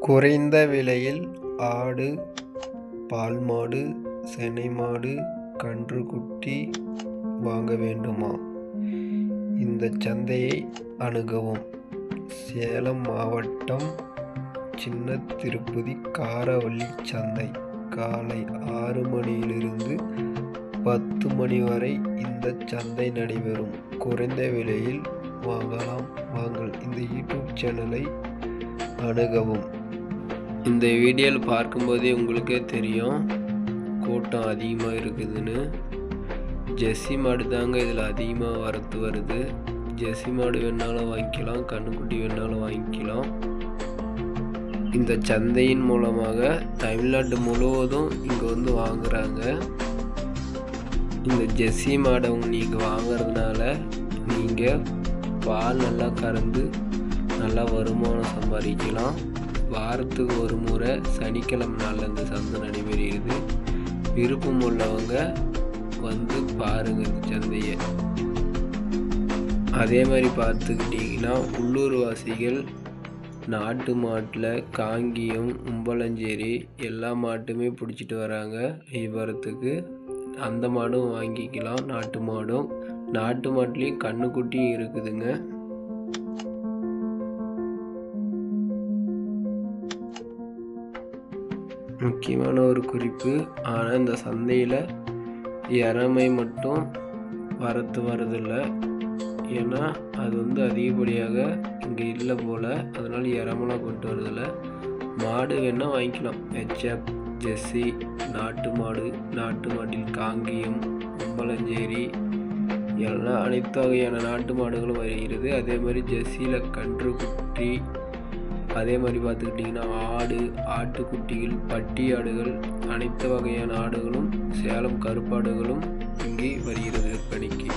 குறைந்த விலையில் ஆடு பால் மாடு சினை மாடு கன்றுக்குட்டி வாங்க வேண்டுமா? இந்த சந்தையை அணுகவும். சேலம் மாவட்டம் சின்ன திருப்பதி காரவள்ளி சந்தை. காலை ஆறு மணியிலிருந்து பத்து மணி வரை இந்த சந்தை நடைபெறும். குறைந்த விலையில் வாங்கலாம். வாங்கள். இந்த யூடியூப் சேனலை அணுகவும் இந்த வீடியோவில் பார்க்கும்போதே உங்களுக்கே தெரியும். கூட்டம் அதிகமாக இருக்குதுன்னு. ஜெர்சி மாடு தாங்க இதில் அதிகமாக வரத்து வருது. ஜெர்சி மாடு வேணாலும் வாங்கிக்கலாம் கண்ணுக்குட்டி வேணாலும் வாங்கிக்கலாம். இந்த சந்தையின் மூலமாக தமிழ்நாடு முழுவதும் இங்கே வந்து வாங்குகிறாங்க இந்த ஜெர்சி மாடை நீங்கள் வாங்கிறதுனால நீங்கள் பால் நல்லா கறந்து நல்லா வருமானம் சம்பாதிக்கலாம். வாரத்துக்கு ஒரு முறை சனிக்கிழமை நாளில் இந்த சந்தை நடைபெறுகிறது. விருப்பம் உள்ளவங்க வந்து பாருங்க இந்த சந்தையை. அதே மாதிரி பார்த்துக்கிட்டிங்கன்னா உள்ளூர்வாசிகள் நாட்டு மாட்டில் காங்கியம் உம்பளஞ்சேரி எல்லா மாட்டுமே பிடிச்சிட்டு வராங்க. வியாபாரத்துக்கு அந்த மாடும் வாங்கிக்கலாம் நாட்டு மாடும். நாட்டு மாட்டிலையும் கண்ணுக்குட்டியும் இருக்குதுங்க. முக்கியமான ஒரு குறிப்பு. ஆனால் இந்த சந்தையில் இறமை மட்டும் வரத்து வரதில்லை ஏன்னா அது வந்து அதிகப்படியாக இங்கே இல்லை போல். அதனால் இறமெல்லாம் கொண்டு வரதில்ல. மாடு வேணால் வாங்கிக்கலாம். ஹெச்எப் ஜெஸ்ஸி நாட்டு மாடு நாட்டு மாட்டில் காங்கியம் அம்பலஞ்சேரி எல்லாம் அனைத்து வகையான நாட்டு மாடுகளும் வருகிறது. அதே மாதிரி ஜெர்சியில் கன்று குட்டி அதே மாதிரி பார்த்துக்கிட்டிங்கன்னா ஆடு ஆட்டுக்குட்டிகள் பட்டி ஆடுகள் அனைத்து வகையான ஆடுகளும் சேலம் கருப்பாடுகளும் இங்கே வருகிறது. விற்பனைக்கு